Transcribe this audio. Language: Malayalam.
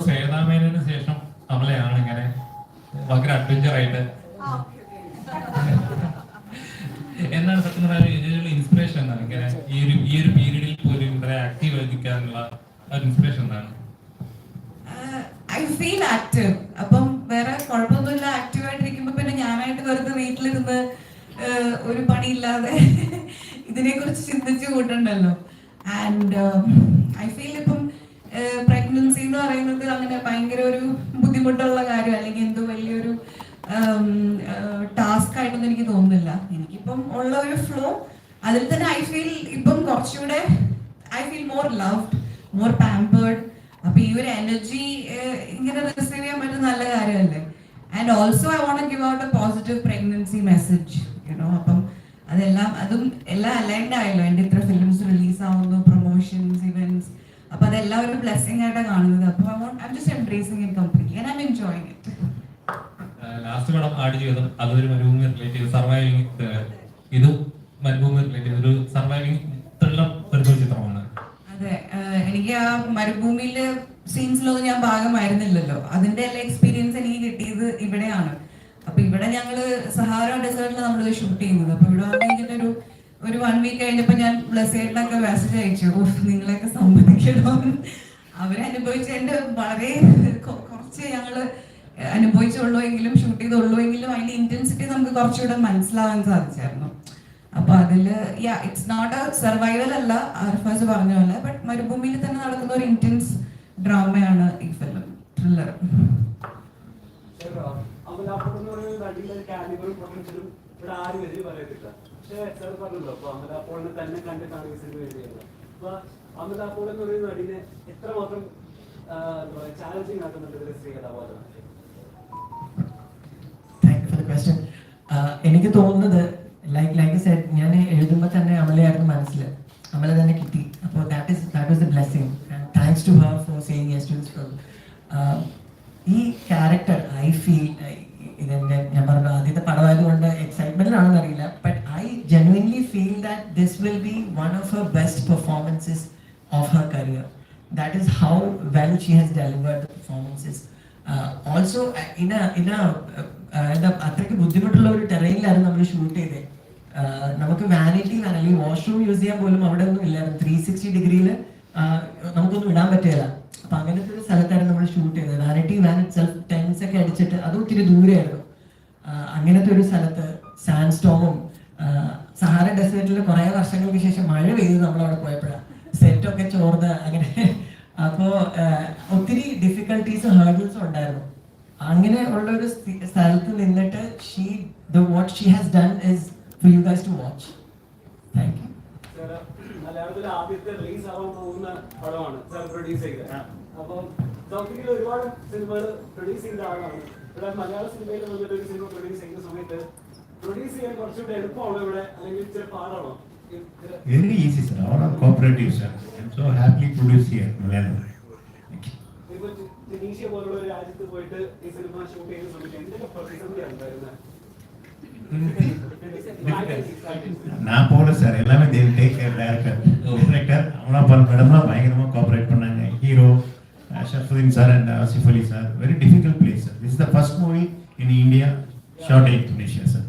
സേതാമേനു ശേഷം നമ്മളെയാണ് ഇങ്ങനെ ഭയങ്കര അഡ്വഞ്ചർ ആയിട്ട് എന്നാണ് സത്യം പറഞ്ഞാൽ ഇൻസ്പിറേഷൻ എന്താണ്? ഇങ്ങനെ ഈ ഒരു ഈ ഒരു പീരീഡിൽ പോലും ഇത്ര ആക്റ്റീവ് ആയി നിൽക്കാനുള്ള ഒരു ഇൻസ്പിറേഷൻ എന്താണ്? ഐ ഫീൽ ആക്റ്റീവ് അപ്പം വേറെ കുഴപ്പമൊന്നുമില്ല. ആക്റ്റീവ് ആയിട്ടിരിക്കുമ്പോ പിന്നെ ഞാനായിട്ട് വെറുതെ വീട്ടിലിരുന്ന് ആഹ്, ഒരു പണിയില്ലാതെ ഇതിനെ കുറിച്ച് ചിന്തിച്ചു കൂട്ടണ്ടല്ലോ. ആൻഡ് ഐ ഫീൽ ഇപ്പം പ്രഗ്നൻസി എന്ന് പറയുന്നത് അങ്ങനെ ഭയങ്കര ഒരു ബുദ്ധിമുട്ടുള്ള കാര്യം അല്ലെങ്കിൽ എന്തോ വലിയൊരു ടാസ്ക് ആയിട്ടൊന്നും എനിക്ക് തോന്നുന്നില്ല. എനിക്കിപ്പം ഉള്ള ഒരു ഫ്ലോ അതിൽ തന്നെ ഐ ഫീൽ ഇപ്പം കുറച്ചുകൂടെ I feel more loved more pampered അപ്പൊ ഈ ഒരു എനർജി ഇങ്ങനെ റിസീവ് ചെയ്യാൻ പറ്റുന്ന നല്ല കാര്യമല്ലേ? And also I won't give out a positive pregnancy message you know അപ്പം അതെല്ലാം അതും എല്ലാം അലൈൻഡ് ആയല്ലോ. എന്റെ ഇത്ര ഫിലിംസ് റിലീസ് ആവുന്നു പ്രൊമോഷൻസ് ഇവന്റ്സ് അപ്പൊ അതെല്ലാം ഒരു ബ്ലെസ്സിങ് ആയിട്ടാണ് കാണുന്നത്. അപ്പൊ I I just embracing it completely and I'm enjoying it last പടം ആഡ് ജീവിതം അതൊരു മരുഭൂമി റിലേറ്റീവ് സർവൈവിങ് ഇതും മരുഭൂമി റിലേറ്റീവ് ഒരു സർവൈവിങ് ത്രില്ലർ ഒരു ചിത്രമാണ് അതെ എനിക്ക് ആ മരുഭൂമിയിലെ സീൻസിലൊന്നും ഞാൻ ഭാഗമായിരുന്നില്ലല്ലോ. അതിന്റെ എല്ലാ എക്സ്പീരിയൻസ് എനിക്ക് കിട്ടിയത് ഇവിടെയാണ്. അപ്പൊ ഇവിടെ ഞങ്ങൾ സഹാര ഡെസേർട്ടിൽ നമ്മൾ ഷൂട്ട് ചെയ്യുന്നത്. അപ്പൊ ഇവിടെ ഒരു വൺ വീക്ക് കഴിഞ്ഞപ്പോ ഞാൻ ബ്ലസ്സേട്ടിനൊക്കെ മെസ്സേജ് അയച്ചു "ഉഫ്, നിങ്ങളെയൊക്കെ സമ്മതിക്കണോ? അവരനുഭവിച്ച എന്റെ വളരെ കുറച്ച് ഞങ്ങൾ അനുഭവിച്ചുള്ളൂ എങ്കിലും ഷൂട്ട് ചെയ്തുള്ളൂ എങ്കിലും അതിന്റെ ഇന്റൻസിറ്റി നമുക്ക് കുറച്ചുകൂടെ മനസ്സിലാവാൻ സാധിച്ചായിരുന്നു. അപ്പൊ അതിൽ yeah it's not a survival അല്ല അർഫാസ് പറഞ്ഞ പോലെ ബട്ട് മരുഭൂമിയിൽ തന്നെ നടക്കുന്ന ഒരു ഇന്റൻസ് ഡ്രാമയാണ് ഈ ഫിലിം ത്രില്ലർ അമലാപ്പുറം എന്ന് പറയുന്ന നടിയിലെ കാലിബറും പൊട്ടൻഷ്യലും ഇവിടെ ആരും എതിര് പറയത്തില്ല പക്ഷേ സാർ പറഞ്ഞല്ലോ അപ്പൊ അമലാപ്പോളിനെ തന്നെ കണ്ടിട്ടാണ് ഈ സിനിമ അപ്പൊ അമലാപ്പോൾ എന്ന് പറയുന്ന നടിനെ എത്രമാത്രം ചാലഞ്ചിങ് ആക്കുന്നുണ്ട് ഇതിലെ സ്ത്രീ എനിക്ക് തോന്നുന്നത് ലൈക്ക് ലൈക്ക് ഞാൻ എഴുതുമ്പോൾ തന്നെ അമലയായിരുന്നു മനസ്സിൽ അമല തന്നെ കിട്ടി അപ്പോൾ that is that was the blessing thanks to her for saying yes to ഈ ക്യാരക്ടർ ഐ ഫീൽ ഇതെന്റെ ഞാൻ പറഞ്ഞു ആദ്യത്തെ പടമായതുകൊണ്ട് എക്സൈറ്റ്മെന്റ് ആണെന്ന് അറിയില്ല. But I genuinely feel that this will be one of her best performances of her career that is how well she has delivered performances also ഇന ഇന uh, uh, uh, എന്താ അത്രയ്ക്ക് ബുദ്ധിമുട്ടുള്ള ഒരു ടെറയിലായിരുന്നു നമ്മൾ ഷൂട്ട് ചെയ്തത് നമുക്ക് വാനിറ്റി വാൻ അല്ലെങ്കിൽ വാഷ്റൂം യൂസ് ചെയ്യാൻ പോലും അവിടെ ഒന്നും ഇല്ലായിരുന്നു. ത്രീ സിക്സ്റ്റി ഡിഗ്രിയിൽ നമുക്കൊന്നും ഇടാൻ പറ്റില്ല. അപ്പൊ അങ്ങനത്തെ അത് ഒത്തിരി ദൂരെയായിരുന്നു. അങ്ങനത്തെ ഒരു സ്ഥലത്ത് സാൻഡ് സ്റ്റോമും സഹാര ഡെസേർട്ടിൽ കുറെ വർഷങ്ങൾക്ക് ശേഷം മഴ പെയ്ത് നമ്മൾ അവിടെ പോയപ്പോഴാണ് സെറ്റൊക്കെ ചോർന്ന് അങ്ങനെ. അപ്പോ ഒത്തിരി ഡിഫിക്കൽട്ടീസും ഹേർഡിൽസും ഉണ്ടായിരുന്നു. അങ്ങനെ ഉള്ള ഒരു സ്ഥലത്ത് നിന്നിട്ട് she the what she has done is for you guys to watch thank you ആദ്യത്തെ റിലീസ് ആവാൻ പോകുന്ന പടമാണ് സാർ പ്രൊഡ്യൂസ് ചെയ്തത്. അപ്പൊ സൗത്തിയിൽ ഒരുപാട് സിനിമകൾ പ്രൊഡ്യൂസ് ചെയ്ത ആളാണ്. ഇവിടെ മലയാള സിനിമയിൽ വന്നിട്ട് ഒരു സിനിമ പ്രൊഡ്യൂസ് ചെയ്യുന്ന സമയത്ത് പ്രൊഡ്യൂസ് ചെയ്യാൻ കുറച്ചുകൂടെ എളുപ്പമാണോ ഇവിടെ അല്ലെങ്കിൽ ഇച്ചിരി പാടാണോ ഇത് Very easy, sir. All are cooperative, sir. I'm so happily produced here, Malayalam. Thank you. ഇപ്പൊ ടുണീഷ്യ പോലുള്ള ഒരു രാജ്യത്ത് പോയിട്ട് ഈ സിനിമ ഷൂട്ട് ചെയ്യുന്ന സമയത്ത് എന്തൊക്കെ പ്രതിസന്ധിയാണ് വരുന്നത് நான் போல சார் எல்லாமே they will take care director director அவங்களா பால் மேடம்லாம் பயங்கரமா கோஆபரேட் பண்ணாங்க hero Shafuddin sir and Asif Ali sir very difficult This is the first movie in India shot in Tunisia, sir.